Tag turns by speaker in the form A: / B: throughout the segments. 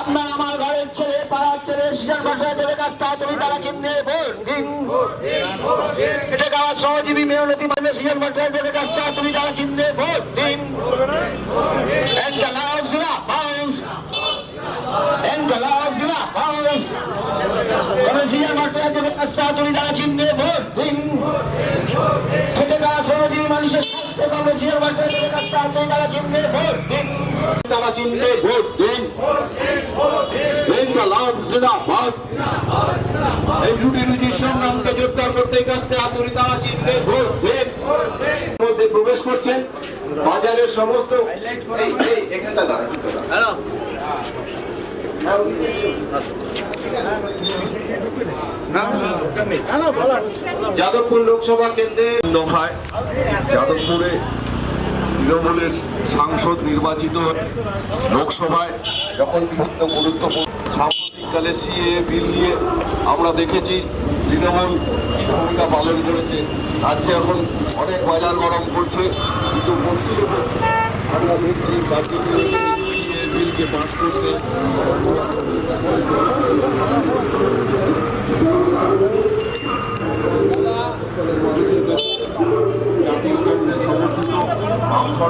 A: আপনার আমার ঘরের ছেলে, পাড়ার ছেলে সুজন ভট্টাচার্যের তুমি তারা চিহ্নে, ভোট দিন। এটা গাওয়া মেয়নতি মানে সুজন ভট্টাচার্যের কাছ তুমি তারা চিহ্নে, ভোট দিন। এনকালাব জিলা পাউস এনকালাব জিলা পাউস মানে সুজন ভট্টাচার্যের কাছ তুমি তারা চিহ্নে তারা ভোট দিন।
B: তারা চিনবে ভোট দিন। ইনকালাব জিন্দাবাদ। এই রুটি রুজির সংগ্রামকে জোরদার করতে কাছতে আতুরি তারা চিনবে ভোট দিন। মধ্যে প্রবেশ করছেন বাজারের সমস্ত এই এই এখানটা দাঁড়ান। যাদবপুর লোকসভা কেন্দ্রে দফায় যাদবপুরে তৃণমূলের সাংসদ নির্বাচিত লোকসভায় যখন বিভিন্ন গুরুত্বপূর্ণ সাম্প্রতিককালে সিএ, বিল নিয়ে আমরা দেখেছি, তৃণমূল কি ভূমিকা পালন করেছে, রাজ্যে এখন অনেক বাজার গরম করছে কিন্তু মন্ত্রীর আমরা দেখছি বাজেটে সিএ, বিলকে পাশ করতে জাতীয় কংগ্রেস সমর্থিত বামফ্রন্টের সিপিআই প্রার্থী কংগ্রেস প্রার্থীদের ভোট দিন। টিকটক প্রার্থী লোকসভায় তৃণমূল কংগ্রেসের যাদবপুরবাসী মনোনীত হয়। বামফ্রন্টের সিপিআই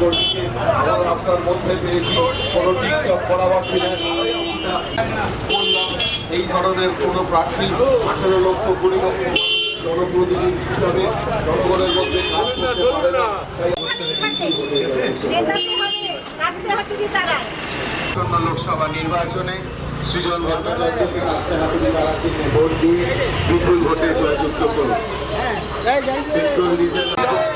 B: কর্মীকে আমরা আপনার মধ্যে পেয়েছি কোনো টিকটক পরামর্শী নেন এই ধরনের কোনো প্রার্থী আঠেরো লক্ষ কুড়ি লক্ষ জনপ্রতিনিধি হিসাবে জনগণের মধ্যে কাজ করতে পারে না। লোকসভা নির্বাচনে সৃজন ভট্টাচার্যকে রাস্তে হাতুড়ি দ্বারা চিহ্নে ভোট দিয়ে বিপুল ভোটে জয়যুক্ত করুন। বিক্রম লিজেন্ড ভট্টাচার্য